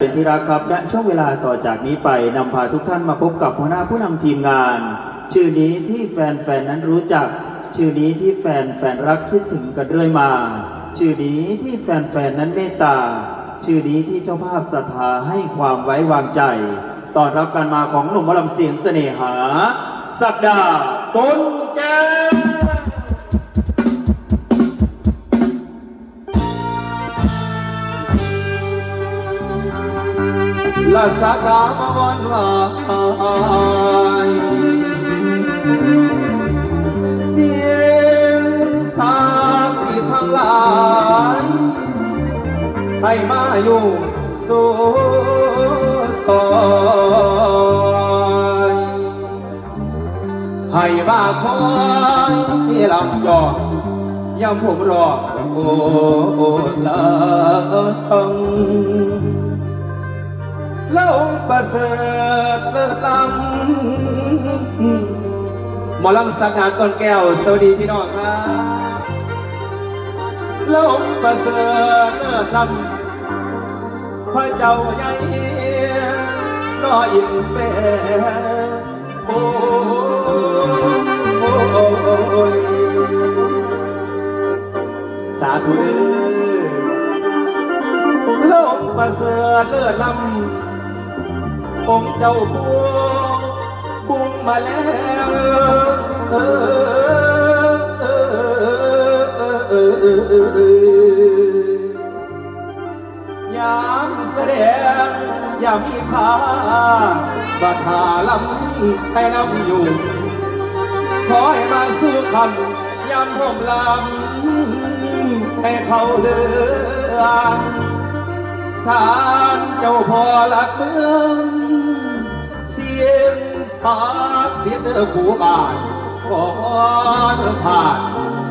เป็นที่รักครับและช่วงเวลาต่อจากนี้ไปนำพาทุกท่านมาพบกับหัวหน้าผู้นำทีมงาน ชื่อนี้ที่แฟนๆนั้นรู้จัก ชื่อนี้ที่แฟนๆรักคิดถึงกันเรื่อยมา ชื่อนี้ที่แฟนๆนั้นเมตตา ชื่อนี้ที่เจ้าภาพศรัทธาให้ความไว้วางใจต้อนรับการมาของหนุ่มมลำเสียงเสน่หา สักดาต้นแก้ ละสักดามาวันวายเสียงสากสีทั้งหลายให้มาอยู่สู่ซอยให้มาคอยลำยองยามผมรอโอ้ลัง ลงประเสริฐเลิศล้ำหมอลำสักงานก้อนแก้ว สวัสดีพี่น้องครับลงประเสริฐเลิศล้ำพระเจ้าใหญ่รออินเปโอ้ยสาธุเด้อโลกประเสริฐเลิศล้ำ องค์เจ้าบัวบุงมาแล้วเออเออเออเออเออเออเออยามแสดงยามมีค่าบัดหาลำให้นำอยู่ขอให้มาสู้คำยามผมลำให้เขาเลืองสารเจ้าพอลักเมือง สากเสียเด้อกูบ้านขอนผ่าน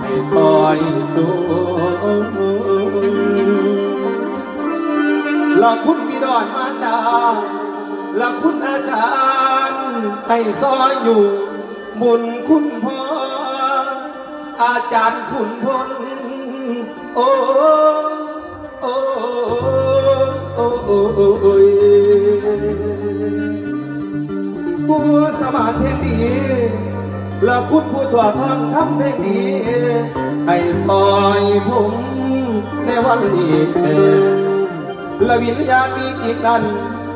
ให้ซอยสูละคุณมีดอนมารดาละคุณอาจารย์ให้ซอยอยู่ บุญคุณพ่อ อาจารย์คุณพลโอ้โอ้โอ้โอ้โอ้ ผู้สมานเพลงดีและคุณผู้ถวดทางทำเพลงดีให้ซอยผมในวันนี้และวิญญาณมีกิจนั้น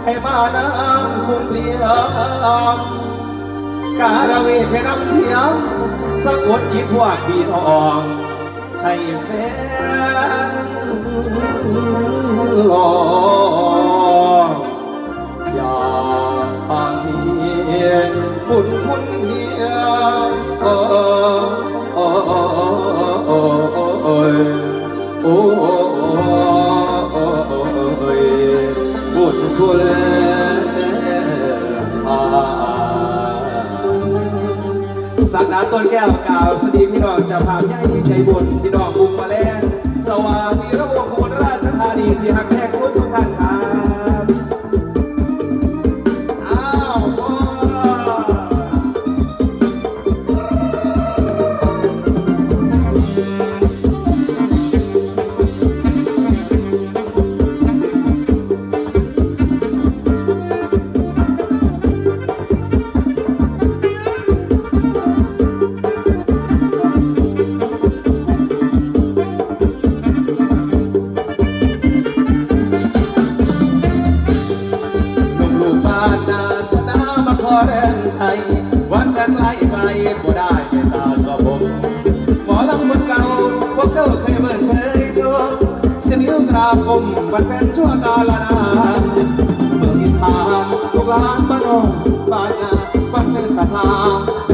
ให้มาน้ำคุมเลี้ยงการเวทนำเทียมสะกดจิตวาพี่น้องให้แฟนรออย่ สักดาต้นแก้วกล่าวสวัสดีพี่น้องจะพามย่ายใจบุญพี่น้องบุงมาแล้งสวามีระวงโคนราชธานีที่หักแท้ มาของไทยวันกันไล่ไปบ่ได้เมตตาก็ผมหมอลำคนเก่าพวกเจ้าเคยเบิ่นเคยชมเสียนิ้วกราคมวันเป็นชั่วกาลนานเมืองอีสานทุกลานบ้านนองบ้านนาวันเป็นสถาน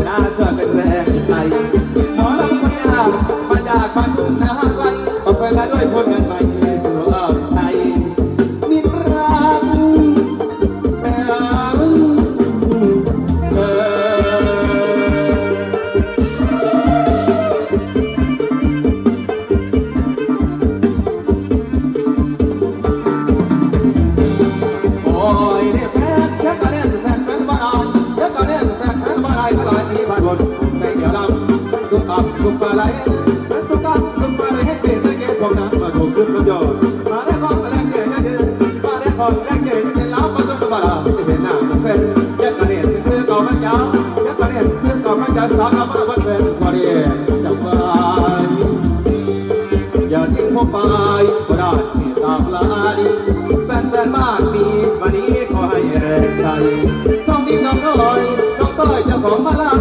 ของนั้นมาถูกขึ้นรถยนต์มาได้ของแรงเกิดก็คือมาได้ของอนแรกเย็นเย็นแล้วมันต้องกระบาดไม่เห็นหน้าเป็นยักษ์กระเด็นคือเก่ามันยาวยักษ์กระเด็นคือเก่ามันยาวสาวกับมันเป็นพอดีจับไว้อย่าทิ้งผมไปก็ได้ที่ตามลาดีแฟนแฟนบ้านมีวันนี้ขอให้แรงใจท้องนี้น้องน้อยน้องต้อยเจ้าของมาลาย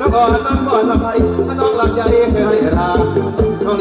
น้องอ่อนน้องอ่อนน้องลำใหญ่เคยให้ราท้องนี้น้องตายน้องไปก็แรงเลยน้องสู้แฟนแฟนทั่วทุกชมรมแฟนแฟนทั่วทุกชมรมเชื่อเชื่อกระผมให้ดังนา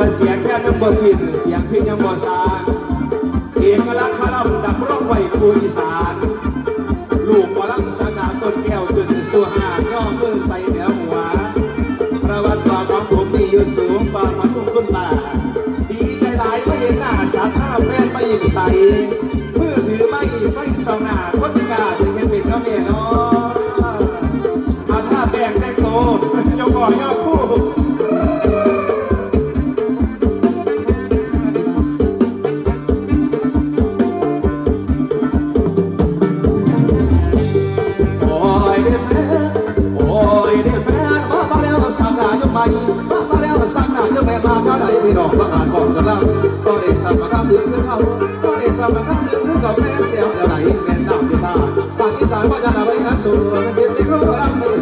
ละเสียงแค่น้ำบ่สิ้นเสียงพี่ยังบ่สางเอกลักษณ์คารำดับร้องไว้คูอีสาน ลูกบอลังสนาต้นแก้วขึ้นสู่หาดย่อมือใส่เหนือหัว ประวัติความของผมนี่อยู่สูงบางมาตุ้มตุ้มตาดีใจหลายไม่เห็นหน้าสาท่าแม่ไม่ยิงใส่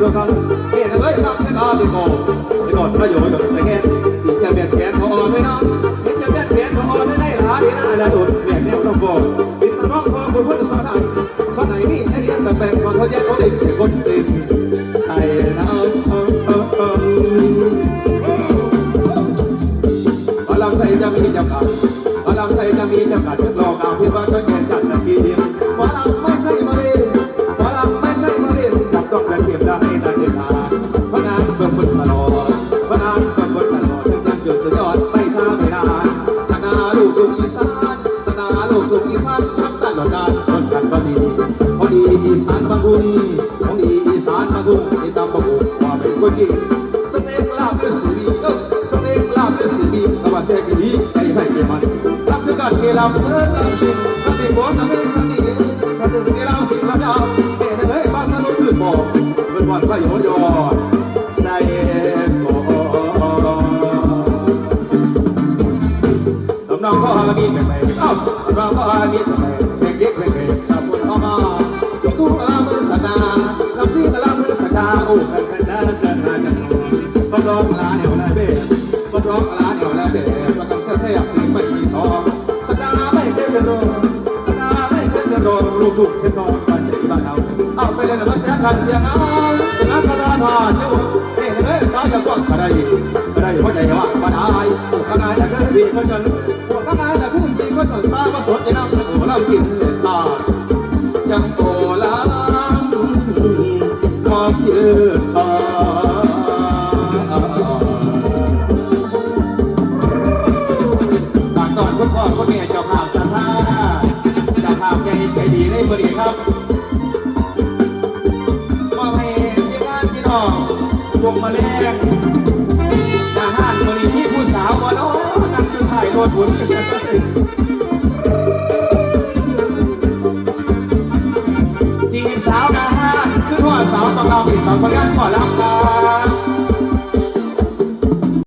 ดวงกันเห็นเลยรักที่ตาที่โกที่ก่อนประโยชน์กับสียงที่จะเบียดแขนพอไม่นอนที่จะเบียดแขนพอไม่ได้หลายนะแล้วดุดเบียดแนวต้องโกติดตะร้องพอบุญพุทธสอนไหนสอนไหนนี่ไอ้เรียนแบบแบบคนเขาแยกเขาเด็กเป็นคนติดใส่น้ำพลังใจจะมีจำกัดพลังใจจะมีจำกัด อดถึงยังหยุดสุดยอดไม่ช้าไม่นานสนาลูกทุ่งอีสานสนาลูกทุ่งอีสานชักตลอดการคนกันพอดีพอดีอีสานบางบุญของดีอีสานบางบุญที่ตามบางบุญว่าเป็นคนดีสเต็กลาบด้วยสีดีเออสเต็กลาบด้วยสีดีกว่าเสกดีไอ้ไผ่เกี่ยมันรับด้วยกันเกี่ยลำเออลำสิลำสิบนลำเป็นสติสติเกี่ยลำสิลำยาวเอ๋เฮ้ยบ้านถนนลื่นบ่เป็นวันพระโยยอดำนองก็ฮามีเป็นไปเอ้าสำนองก็ฮามีเป็นไปเด็กเด็กเด็กเด็กสาวคนออกมาทุกลามือสนาลำซีกลามือสนาโอ้กันกันนะเชิญมาจันทร์ก็ร้องลาเดียวละเบ้ก็ร้องลาเดียวละเบ้ประกำเสียเสียตีไม่มีสองสนาไม่เป็นโรสนาไม่เป็นโรลูกทุกเส้นทางบ้านใจบ้านเราเอาไปเลยนะมาเสียกันเสียงเอาชนะกระดานผ่านอยู่เฮ้ยเฮ้ยสายจะกว้างกระไดกระไดหัวใจว่าบ้านไอ้ข้างในแต่ก็ดีคนจนข้างในแต่ผู้หญิง ก็จนซาก็สดจะนั่งโอ้เรากินชายังโอลามมองยืดทฝากตอนคุณพ่อคุณแม่เจ้าภาพสัทธาเจ้าภาพใจใจดีในบริครับมอบให้ที่บ้านพี่น้องวงมาแรงทหารบริที่ผู้สาวมาโน้นั่งอยู่ถ่ายรถบุญ สาวนาฮานคืองเราอีกสองคนกันก่อนรับลา